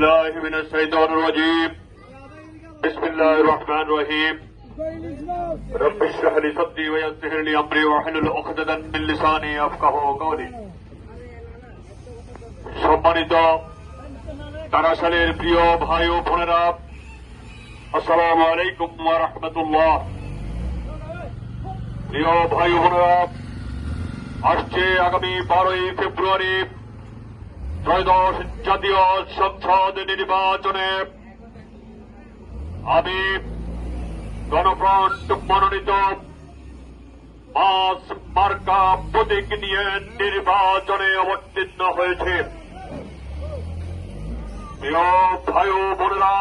الله من الشيطان الرجيم بسم الله الرحمن الرحيم رب اشرح لي صدري ويسر لي امري واحلل عقدة من لساني يفقهوا قولي সম্মানিত তারাশালের প্রিয় ভাই ও বোনেরা আসসালামু আলাইকুম ওয়া রাহমাতুল্লাহ প্রিয় ভাই ও বোনেরা আসছে আগামী বারোই ফেব্রুয়ারি ত্রয়োদশ জাতীয় সংসদ নির্বাচনে আমি গণফ্রন্ট মনোনীত মাস মার্কা প্রতীক নিয়ে নির্বাচনে অবতীর্ণ হয়েছে। ভাই বোনেরা,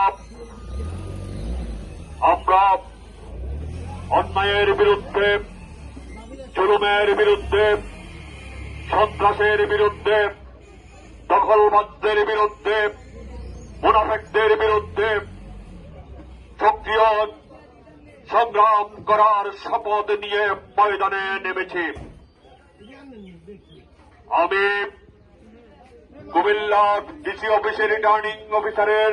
আমরা অন্যায়ের বিরুদ্ধে, জুলুমের বিরুদ্ধে, সন্ত্রাসের বিরুদ্ধে দখলবাদদের বিরুদ্ধে, মুনাফেকদের বিরুদ্ধে সক্রিয় সংগ্রাম করার শপথ নিয়ে ময়দানে নেমেছি। আমি কুমিল্লা ডিসি অফিসের রিটার্নিং অফিসারের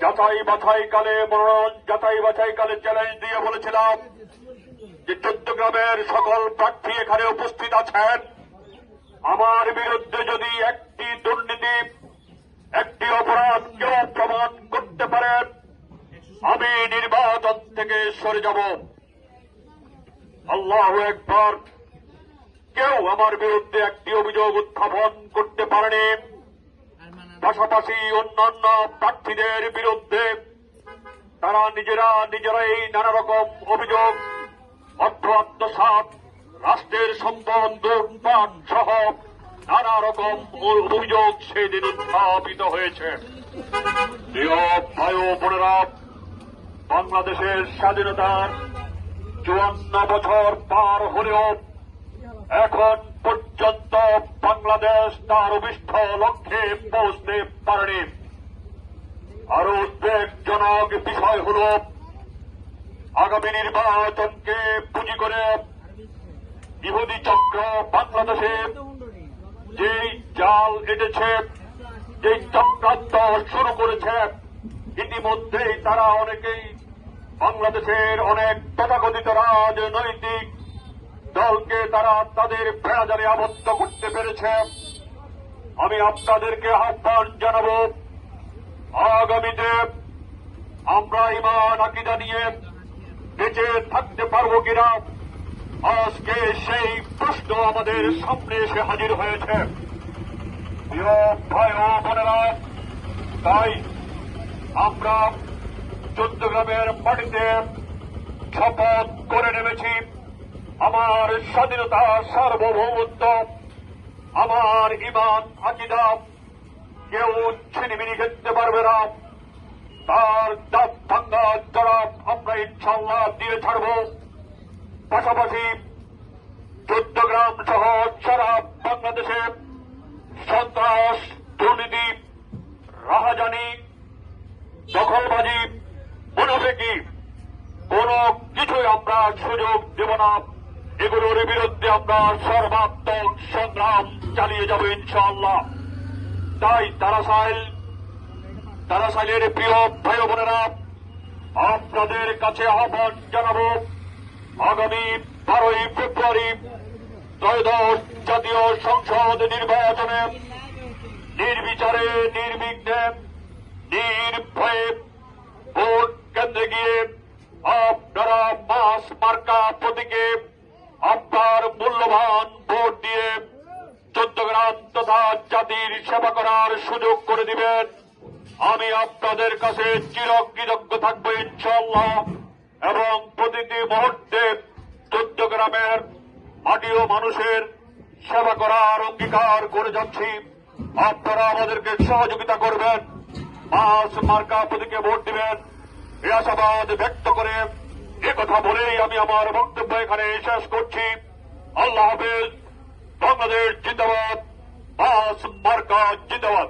যাচাই বাছাই কালে মনোনয়ন যাচাই বাছাই কালে চ্যালেঞ্জ দিয়ে বলেছিলাম যে চট্টগ্রামের সকল প্রার্থী এখানে উপস্থিত আছেন। আমার বিরুদ্ধে যদি একটি দুর্নীতি, একটি অপরাধ কেউ প্রমাণ করতে পারেন আমি নির্বাচন থেকে সরে যাব। আল্লাহ একবার কেউ আমার বিরুদ্ধে একটি অভিযোগ উত্থাপন করতে পারেনি। পাশাপাশি অন্যান্য প্রার্থীদের বিরুদ্ধে তারা নিজেরা নিজেরাই নানা রকম অভিযোগ, অর্থ আত্মসাত রাষ্ট্রের সম্পদ লুটপাট সহ নানা রকম অভিযোগ সেদিন উত্থাপিত হয়েছে। বাংলাদেশের স্বাধীনতার চুয়ান্ন বছর পার হলেও এখন পর্যন্ত বাংলাদেশ তার অভিষ্ট লক্ষ্যে পৌঁছতে পারেনি। আরও উদ্বেগজনক বিষয় হল, আগামী নির্বাচনকে পুঁজি করে ইহুদি চক্র বাংলাদেশে যেই জাল এটেছে যেই চক্রান্ত শুরু করেছে, ইতিমধ্যেই তারা অনেকেই বাংলাদেশের অনেক তথাকথিত রাজনৈতিক দলকে তারা তাদের ভেড়াজারে আবদ্ধ করতে পেরেছে। আমি আপনাদেরকে আহ্বান জানাব, আগামীতে আমরা ইমান, আকিদা নিয়ে বেঁচে থাকতে পারব কিনা? আজকে সেই প্রশ্ন আমাদের সামনে এসে হাজির হয়েছে। তাই আমরা চৌদ্দগ্রামের মাটিতে শপথ করে নেমেছি। আমার স্বাধীনতা, সার্বভৌমত্ব, আমার ইমান আকিদা, কেউ ছিনিমিনি খেতে পারবে না। তার দাঁত ভাঙ্গা জবাব আমরা ইনশাল্লাহ দিয়ে ছাড়ব। পাশাপাশি চৌদ্দগ্রাম সহ সারা বাংলাদেশে সন্ত্রাস, দুর্নীতি, রাহাজানি, দখলবাজি মুনাফেকি কোন কিছুই আমরা সুযোগ দেব না। এগুলোর বিরুদ্ধে আমরা সর্বাত্মক সংগ্রাম চালিয়ে যাব ইনশাআল্লাহ। তাই তারাসাইল, তারাসাইলের প্রিয় ভাই বোনেরা, আপনাদের কাছে আহ্বান জানাব আগামী বারোই ফেব্রুয়ারি ত্রয়োদশ জাতীয় সংসদ নির্বাচনে নির্বিচারে নির্বিঘ্নে নির্ভয়ে ভোট কেন্দ্রে গিয়ে আপনারা মাস মার্কা প্রতীকে আপনার মূল্যবান ভোট দিয়ে চোদ্দগ্রাম তথা জাতির সেবা করার সুযোগ করে দিবেন। আমি আপনাদের কাছে চিরকৃতজ্ঞ থাকব ইনশাল্লাহ এবং প্রতিটি মুহূর্তে চোদ্দগ্রামের মাটি ও মানুষের সেবা করার অঙ্গীকার করে যাচ্ছি। আপনারা আমাদেরকে সহযোগিতা করবেন, মাস মার্কা প্রতীকে ভোট দিবেন। এ আশাবাদ ব্যক্ত করে এ কথা বলেই আমি আমার বক্তব্য এখানে শেষ করছি। আল্লাহ হাফেজ, বাংলাদেশ জিন্দাবাদ, মাস মার্কা জিন্দাবাদ।